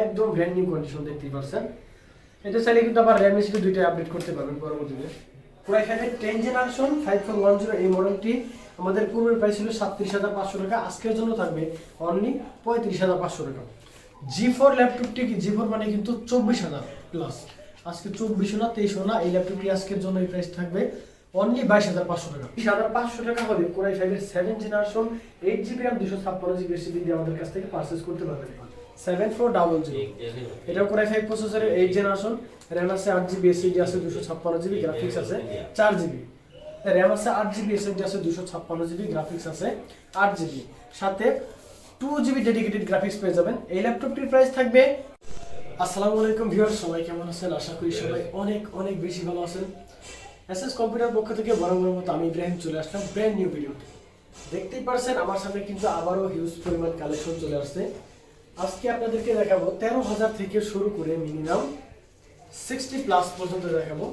একদম brand new condition দেখতেই পাচ্ছেন এটা চাইলে কিন্তু আবার র্যাম এসিডি দুইটা আপডেট করতে পারবেন পরবর্তীতে। পুরো এখানে ten generation five four one zero এই মডেলটি আমাদের পূর্বের প্রাইস ছিল সাতত্রিশ হাজার পাঁচশো টাকা, আজকের জন্য থাকবে অনলি পঁয়ত্রিশ হাজার পাঁচশো টাকা। জি ফোর ল্যাপটপটি কি? জি ফোর মানে কিন্তু চব্বিশ হাজার প্লাস আজকে চব্বিশশো না তেইশশো না, এই ল্যাপটপটি আজকের জন্য এই প্রাইস থাকবে অনলি বাইশ হাজার পাঁচশো টাকা। বিশ হাজার পাঁচশো টাকা হবে কোরাই ফাইভের seven generation eight GB RAM দুশো ছাপ্পান্ন জিবি এসিবি দিয়ে আমাদের কাছ থেকে পারচেস করতে পারবেন। সেভেন ফোর ডাবল জিরো এটা কোরাই ফাইভ প্রসেসরের এইট জেনারেশন র্যাম আছে আট জিবি এসএসডি আছে দুশো ছাপ্পান্ন জিবি গ্রাফিক্স আছে চার জিবি র্যাম আছে আট জিবি এসএসডি আছে দুশো ছাপ্পান্ন জিবি গ্রাফিক্স আছে আট জিবি সাথে টু জিবি ডেডিকেটেড গ্রাফিক্স পেয়ে যাবেন। এই ল্যাপটপটির প্রাইস থাকবে। আসসালামু আলাইকুম ভিউয়ার সবাই কেমন আছেন? আশা করি সবাই অনেক অনেক বেশি ভালো আছেন। এসএস কম্পিউটার পক্ষ থেকে বরাবর মতো আমি ইব্রাহিম চলে আসলাম ব্র্যান্ড নিউ ভিডিওতে দেখতেই পারছেন আমার সামনে কিন্তু আবারও হিউজ পরিমাণ কালেকশন চলে আসছে। আজকে আপনাদেরকে দেখাবো তেরো হাজার থেকে শুরু করে মিনিমাম সিক্সটি প্লাস পর্যন্ত দেখাবো।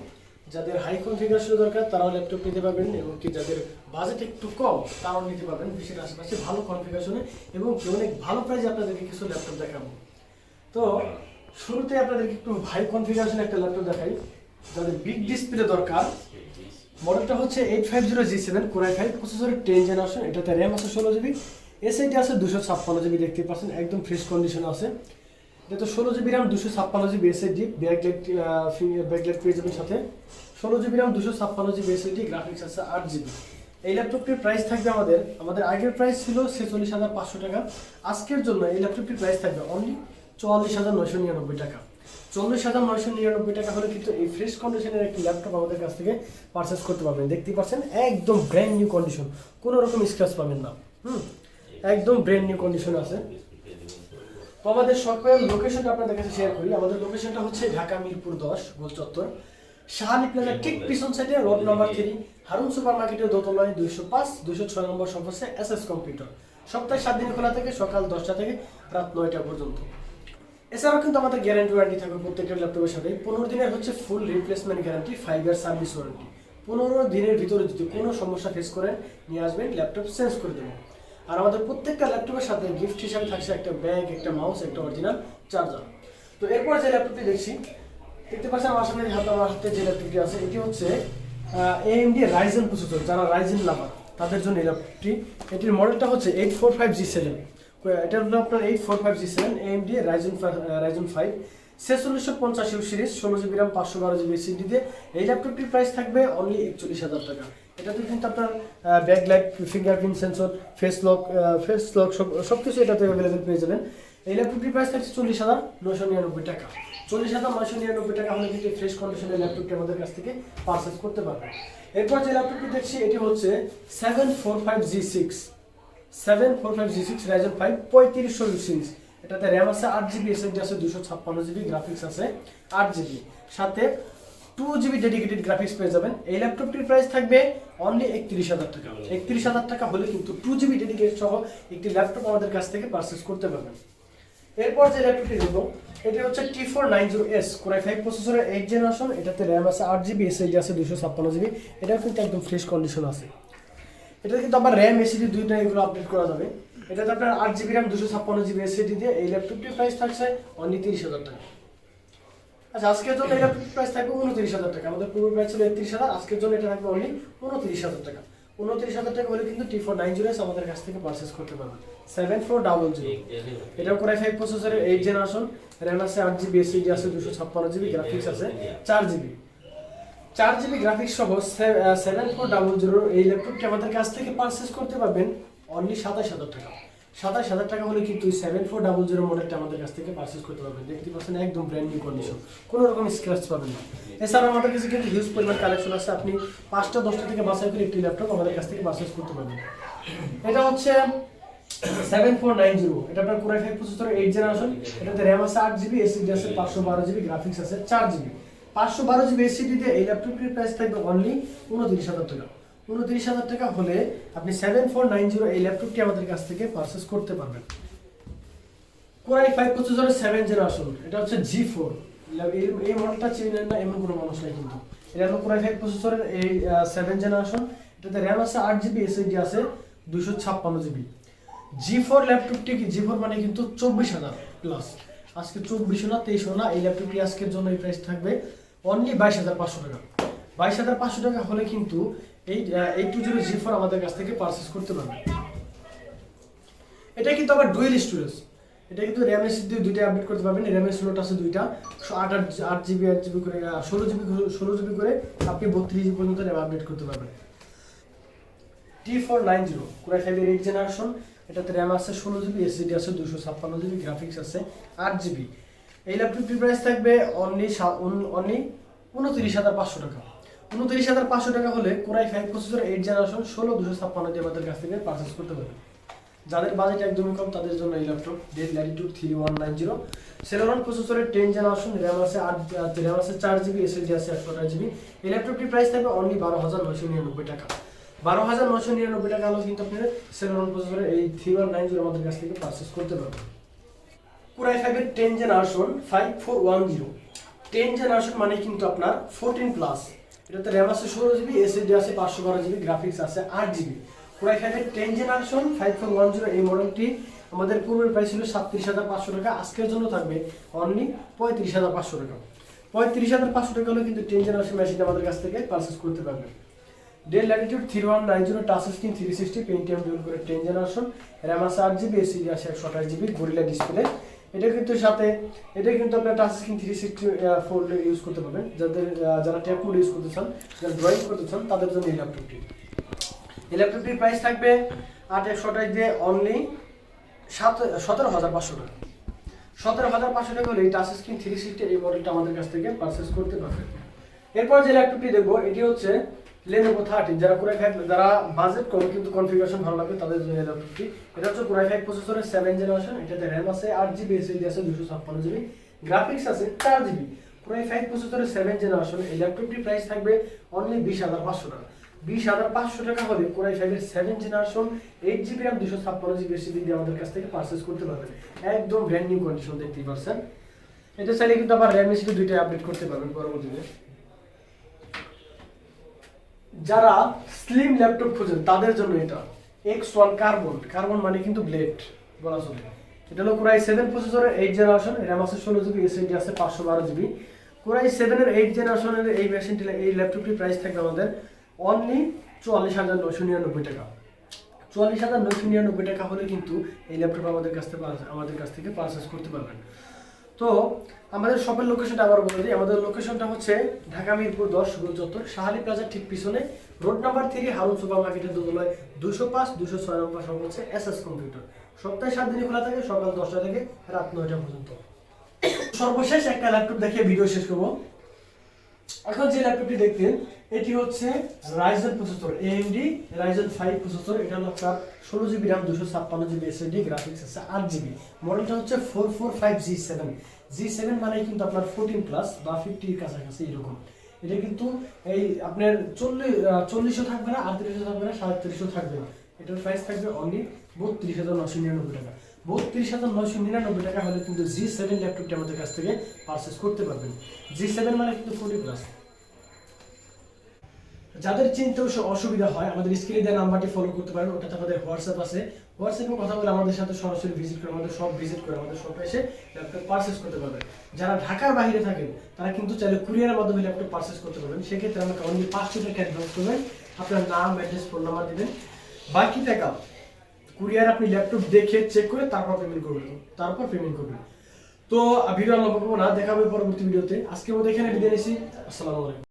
যাদের হাই কনফিগারেশন দরকার, তারাও ল্যাপটপ নিতে পারবেন এবং কি যাদের বাজেট একটু কম, তারাও নিতে পারবেন। বিশের আশেপাশে ভালো কনফিগারেশনে এবং কি অনেক ভালো প্রাইজে আপনাদেরকে কিছু ল্যাপটপ দেখাবো। তো শুরুতে আপনাদেরকে একটু হাই কনফিগারেশন একটা ল্যাপটপ দেখাই, যাদের বিগ ডিসপ্লে দরকার। মডেলটা হচ্ছে eight five zero G seven core i five প্রসেসরের টেন জেনারেশন এটাতে র্যাম আছে ষোলো জিবি এসআইডি আছে দুশো ছাপ্পান্ন জিবি দেখতে পাচ্ছেন, একদম ফ্রেশ কন্ডিশন আছে। এটা ষোলো জিবি র্যাম দুশো ছাপ্পান্ন জিবি এসএসডি ব্যাকলাইট ব্যাকলাইট পেয়ে যাবেন সাথে। ষোলো জিবি র্যাম দুশো ছাপ্পান্ন জিবি এসএসডি গ্রাফিক্স আছে আট জিবি। এই ল্যাপটপটির প্রাইস থাকবে আমাদের আমাদের আগের প্রাইস ছিল ছেচল্লিশ হাজার পাঁচশো টাকা। আজকের জন্য এই ল্যাপটপটির প্রাইস থাকবে অনলি চুয়াল্লিশ হাজার নয়শো নিরানব্বই টাকা। চল্লিশ হাজার নয়শো নিরানব্বই টাকা হলে কিন্তু এই ফ্রেশ কন্ডিশনের একটি ল্যাপটপ আমাদের কাছ থেকে পারচেস করতে পারবেন। দেখতেই পাচ্ছেন, একদম ব্র্যান্ড নিউ কন্ডিশন কোনো রকম স্ক্র্যাচ পাবেন না। হুম? একদম ব্র্যান্ড নিউ কন্ডিশন আছে। তো আমাদের সকল লোকেশনটা আপনাদের কাছে শেয়ার করি। আমাদের লোকেশনটা হচ্ছে ঢাকা মিরপুর দশ, গোল চত্বর। শাহালি প্লাজার ঠিক পিছন সাইডে road number three Harun super মার্কেটের দোতলায় দুইশো পাঁচ, দুইশো ছয় নম্বর হচ্ছে এস এস কম্পিউটার সপ্তাহে সাত দিন খোলা থেকে, সকাল দশটা থেকে রাত নয়টা পর্যন্ত। এছাড়াও কিন্তু আমাদের গ্যারান্টি ওয়ারেন্টি থাকবে প্রত্যেকটা ল্যাপটপের সাথে। পনেরো দিনের হচ্ছে full replacement guarantee five year service warranty পনেরো দিনের ভিতরে যদি কোনো সমস্যা ফেস করেন, নিয়ে আসবেন ল্যাপটপ চেঞ্জ করে দেবো। আর আমাদের প্রত্যেকটা ল্যাপটপের সাথে গিফট হিসাবে থাকছে একটা ব্যাগ একটা মাউস একটা অরিজিনাল চার্জার তো এরপর যে ল্যাপটপটি দেখছি, দেখতে পাচ্ছেন আমার সামনে হাতে, আমার হাতে যে ল্যাপটপটি আছে, এটি হচ্ছে এএমডি রাইজেন প্রসেসর যারা রাইজেন লাভার তাদের জন্য এই ল্যাপটপটি। এটির মডেলটা হচ্ছে eight four five G seven এটা হলো আপনার eight four five G seven AMD Ryzen Ryzen five ছেচল্লিশশো পঞ্চাশ ইউ সিরিজ ষোলো জিবি র্যাম পাঁচশো বারো জিবি সিডিতে এই ল্যাপটপটির প্রাইস থাকবে অনলি একচল্লিশ হাজার টাকা। এটাতে কিন্তু আপনার back light fingerprint sensor face lock face lock সব সব কিছু এটাতে অ্যাভেলেবেল পেয়ে যাবেন। এই ল্যাপটপটির প্রাইস থাকছে চল্লিশ হাজার নশো নিরানব্বই টাকা। চল্লিশ হাজার নশো নিরানব্বই টাকা হলে কিন্তু ফ্রেশ কন্ডিশনের ল্যাপটপটি আমাদের কাছ থেকে পারচেস করতে পারবেন। এরপর যে ল্যাপটপটি দেখছি, এটি হচ্ছে seven four five G six seven four five G six Ryzen five পঁয়ত্রিশশো সিরিজ এটাতে র্যাম আছে আট জিবি এসএসডি আছে দুশো ছাপ্পান্ন জিবি গ্রাফিক্স আছে আট জিবি সাথে টু জিবি ডেডিকেটেড গ্রাফিক্স পেয়ে যাবেন। এই ল্যাপটপটির প্রাইস থাকবে অনলি একত্রিশ হাজার টাকা। একত্রিশ হাজার টাকা। হলে কিন্তু টু জিবি ডেডিকেটেড সহ একটি ল্যাপটপ আমাদের কাছ থেকে পারচেস করতে পারবেন। এরপর যে ল্যাপটপটি দেব এটি হচ্ছে T four nine zero S core i five প্রসেসরের এইট জেনারেশন এটাতে র্যাম আছে আট জিবি এসএসডি আছে দুশো ছাপ্পান্ন জিবি এটাও কিন্তু একদম ফ্রেশ কন্ডিশন আছে। এটা কিন্তু আবার র্যাম এসিডি দুইটা এগুলো আপডেট করা যাবে। এটাতে আপনার আট জিবি র্যাম দুশো ছাপ্পান্ন জিবি এসিডি দিয়ে এই ল্যাপটপটির প্রাইস থাকছে অনলি তিরিশ হাজার টাকা। আচ্ছা আজকের জন্য এই ল্যাপটপটির প্রাইস থাকবে উনত্রিশ হাজার টাকা। আমাদের পূর্ব প্রাইস ছিল একত্রিশ হাজার আজকের জন্য এটা থাকবে অনলি উনত্রিশ হাজার টাকা। উনত্রিশ হাজার টাকা হলে কিন্তু টি ফোর নাইন জিরো আমাদের কাছ থেকে পারচেস করতে পারবেন। সেভেন ফোর ডাবল জিরো এটা কোরাই ফাইভ প্রসেসরের এইট জেনারেশন র্যাম আছে আট জিবি এসিডি আছে দুশো ছাপ্পান্ন জিবি গ্রাফিক্স আছে চার জিবি চার জিবি গ্রাফিক্স সহ সেভেন ফোর ডাবল জিরো এই ল্যাপটপটি আমাদের কাছ থেকে পারচেস করতে পারবেন অনলি সাতাশ হাজার টাকা। সাতাশ হাজার টাকা হলে কিন্তু সেভেন ফোর ডাবল জিরো মডেলটা আমাদের কাছ থেকে পারচেস করতে পারবেন। দেখতে পাচ্ছেন একদম ব্র্যান্ড নিউ কন্ডিশন কোনো রকম স্ক্র্যাচ পাবেন না। এছাড়া আমাদের কাছে কিন্তু হিউজ পরিমাণ কালেকশন আছে। আপনি পাঁচটা, দশটা থেকে বাছাই করে একটি ল্যাপটপ আমাদের কাছ থেকে পারচেস করতে পারবেন। এটা হচ্ছে সেভেন ফোর নাইন জিরো এটা আপনার core i five processor eight generation এটাতে র্যাম আছে আট জিবি এসিডি আছে পাঁচশো বারো জিবি গ্রাফিক্স আছে চার জিবি পাঁচশো বারো জিবি এসি এসিডিতে এই ল্যাপটপটির প্রাইস থাকবে অনলি উনত্রিশ হাজার টাকা। উনত্রিশ হাজার টাকা হলে আপনি সেভেন ফোর নাইন জিরো এই ল্যাপটপটি আমাদের কাছ থেকে পারচেস করতে পারবেন। কোরাই ফাইভ প্রসেসরের সেভেন জেনারেশন এটা হচ্ছে জি ফোর এই মডেলটা চেনেন না, এমন কোনো মানুষ নাই কিন্তু। এটা হলো কোরাই ফাইভ প্রসেসরের এই সেভেন জেনারেশন এটাতে র্যাম আছে আট জিবি এসএসডি আছে দুশো ছাপ্পান্ন জিবি জি ফোর ল্যাপটপটি কি? জি ফোর মানে কিন্তু চব্বিশ হাজার প্লাস আজকে চব্বিশশো না তেইশশো না, এই ল্যাপটপটি আজকের জন্য এই প্রাইস থাকবে। অনলি বাইশ হাজার পাঁচশো টাকা। বাইশ হাজার পাঁচশো টাকা হলে কিন্তু এই eight two zero G four আমাদের কাছ থেকে পারচেস করতে পারবে এটা কিন্তু আবার ডুয়েল স্টোরেজ এটা কিন্তু র্যাম এসি দিয়ে দুইটা আপডেট করতে পারবেন। র্যামের স্লোট আছে দুইটা। আট আট আট জিবি আট জিবি করে ষোলো জিবি ষোলো জিবি করে আপনি বত্রিশ জিবি পর্যন্ত র্যাম আপডেট করতে পারবেন। T four nine zero core i ফাইভের এইট জেনারেশন এটাতে র্যাম আছে ষোলো জিবি এসিডি আছে দুশো ছাপ্পান্ন জিবি গ্রাফিক্স আছে আট জিবি এই ল্যাপটপটির প্রাইস থাকবে অনলি অনলি উনত্রিশ হাজার পাঁচশো টাকা। উনত্রিশ হাজার পাঁচশো টাকা হলে core i five processor eight generation ষোলো, দুশো ছাপ্পান্ন দিয়ে আমাদের কাছ থেকে পারচেস করতে পারবে যাদের বাজেট একদমই কম, তাদের জন্য এই laptop Dell Latitude three one nine zero Celeron প্রসেসরের টেন জেনারেশন র্যাম আছে আট র্যাম আছে চার জিবি এসএসডি আছে একশো আঠাশ জিবি এই ল্যাপটপটির প্রাইস থাকবে অনলি বারো হাজার নয়শো নিরানব্বই টাকা। বারো হাজার নয়শো নিরানব্বই টাকা হলেও কিন্তু আপনি সেলোরন প্রসেসরের এই থ্রি ওয়ান নাইন জিরো আমাদের কাছ থেকে পারচেস করতে পারবেন। কুরাই ফাইভের ten generation five four one zero ten generation মানে কিন্তু আপনার ফোরটিন প্লাস এটাতে র্যাম আছে ষোলো জিবি এসএসডি আছে পাঁচশো বারো জিবি গ্রাফিক্স আছে আট জিবি কুরাই ফাইভের ten generation five four one zero এই মডেলটি আমাদের পূর্বের প্রাইস ছিল সাতত্রিশ হাজার পাঁচশো টাকা, আজকের জন্য থাকবে অনলি পঁয়ত্রিশ হাজার পাঁচশো টাকা। পঁয়ত্রিশ হাজার পাঁচশো টাকা হলে কিন্তু টেন জেনারেশন মেশিন আমাদের কাছ থেকে পারচেস করতে পারবেন Dell Latitude three one nine zero touch screen three sixty Pentium dual করে টেন জেনারেশন র্যাম আছে আট জিবি এসিডি আছে একশো আঠাশ জিবি গরিলা ডিসপ্লে এটা কিন্তু সাথে, এটা কিন্তু আপনার touch screen three sixty fold use করতে পারবেন। যাদের যারা ট্যাপ ইউজ করতে চান, যারা ড্রয়িং করতে চান, তাদের জন্য এই ল্যাপটপটি এই ল্যাপটপটির প্রাইস থাকবে আট একশো আঠাশ দিয়ে অনলি সাত, সতেরো হাজার পাঁচশো টাকা। সতেরো হাজার পাঁচশো টাকা হলে এই টাচ স্ক্রিন থ্রি সিক্সটি এই মডেলটা আমাদের কাছ থেকে পারচেস করতে পারবেন। এরপর যে ল্যাপটপটি দেখব, এটি হচ্ছে লেনোভো থার্টিন যারা কোরাই ফাইভ যারা বাজেট কম কিন্তু কনফিগারেশন ভালো লাগবে, তাদের জন্য ল্যাপটপটি এটা হচ্ছে কোরাই ফাইভ প্রসেসরের সেভেন জেনারেশন এটাতে র্যাম আছে, আট জিবি এসএসডি আছে, দুশো ছাপ্পান্ন জিবি গ্রাফিক্স আছে, চার জিবি কোরাই ফাইভ প্রসেসরের সেভেন জেনারেশন এই ল্যাপটপটির প্রাইস থাকবে অনলি বিশ হাজার পাঁচশো টাকা। বিশ হাজার পাঁচশো টাকা হলে কোরাই ফাইভের seven generation eight GB RAM দুশো ছাপ্পান্ন জিবি এসএসডি দিয়ে আমাদের কাছ থেকে পারচেস করতে পারবেন। একদম ব্র্যান্ড নিউ কন্ডিশন দেখতেই পারছেন। এটা চাইলে কিন্তু আবার র্যাম এসিডি দুইটাই আপডেট করতে পারবেন পরবর্তীতে। যারা স্লিম ল্যাপটপ খোঁজেন, তাদের জন্য এটা। এক্স ওয়ান কার্বন কার্বন মানে কিন্তু ব্লেড বলা চলে। এটা হলো কোরাই সেভেন প্রসেসরের এইট জেনারেশন র্যাম আছে ষোলো জিবি এসএসডি আছে পাঁচশো বারো জিবি কোরাই সেভেনের এইট জেনারেশনের এই মেশিনটি এই ল্যাপটপটির প্রাইস থাকবে আমাদের অনলি চুয়াল্লিশ হাজার নশো নিরানব্বই টাকা। চুয়াল্লিশ হাজার নশো নিরানব্বই টাকা হলে কিন্তু এই ল্যাপটপ আমাদের কাছ থেকে, আমাদের কাছ থেকে পারচেস করতে পারবেন। তো আমাদের শপের লোকেশনটা আবার বলে দিই। আমাদের লোকেশনটা হচ্ছে ঢাকা মিরপুর দশ গোল চত্বর, শাহালি প্লাজার ঠিক পিছনে। Road number three Harun super মার্কেটের দোতলায় দুশো পাঁচ দুশো ছয় নম্বর সব হচ্ছে এস এস কম্পিউটার। সপ্তাহে সাত দিনই খোলা থাকে, সকাল দশটা থেকে রাত নয়টা পর্যন্ত। সর্বশেষ একটা ল্যাপটপ দেখে ভিডিও শেষ করব। এখন যে ল্যাপটপটি দেখতেন এটি হচ্ছে Ryzen processor AMD Ryzen five processor এটা হলো আপনার ষোলো জিবি র্যাম দুশো ছাপ্পান্ন জিবি এসএসডি গ্রাফিক্স আছে আট জিবি মডেলটা হচ্ছে four four five G seven G seven মানে কিন্তু আপনার ফোরটিন প্লাস বা ফিফটির কাছাকাছি এরকম। এটা কিন্তু এই আপনার চল্লিশ চল্লিশও থাকবে না, আটত্রিশও থাকবে না সাতত্রিশও থাকবে না। এটার প্রাইস থাকবে অনলি বত্রিশ হাজার নশো নিরানব্বই টাকা। বত্রিশ হাজার নশো নিরানব্বই টাকা হলে কিন্তু জি সেভেন ল্যাপটপটি আমাদের কাছ থেকে পারচেস করতে পারবেন। জি সেভেন মানে কিন্তু ফোর্টি প্লাস যাদের চিনতে অসু- অসুবিধা হয়, আমাদের স্ক্রিনে দেওয়া নাম্বারটি ফলো করতে পারেন, ওটাতে আমাদের হোয়াটসঅ্যাপ আছে। হোয়াটসঅ্যাপে কথা বলে আমাদের সাথে সরাসরি ভিজিট করে, আমাদের সব ভিজিট করে, আমাদের শপে এসে ল্যাপটপ পারচেস করতে পারবেন। যারা ঢাকার বাইরে থাকেন, তারা কিন্তু চাইলে কুরিয়ারের মাধ্যমে ল্যাপটপ পারচেস করতে পারবেন। সেক্ষেত্রে আমাকে অনলি পাঁচশো টাকা অ্যাডভান্স করবেন। আপনার নাম অ্যাড্রেস ফোন নাম্বার দেবেন। বাকি টাকা কুরিয়ার আপনি ল্যাপটপ দেখে চেক করে তারপর পেমেন্ট করবেন। তারপর পেমেন্ট করবেন। তো ভিডিও আমরা না, দেখাবে পরবর্তী ভিডিওতে আজকে মতো এখানে বিদায় নিচ্ছি আসসালামু আলাইকুম।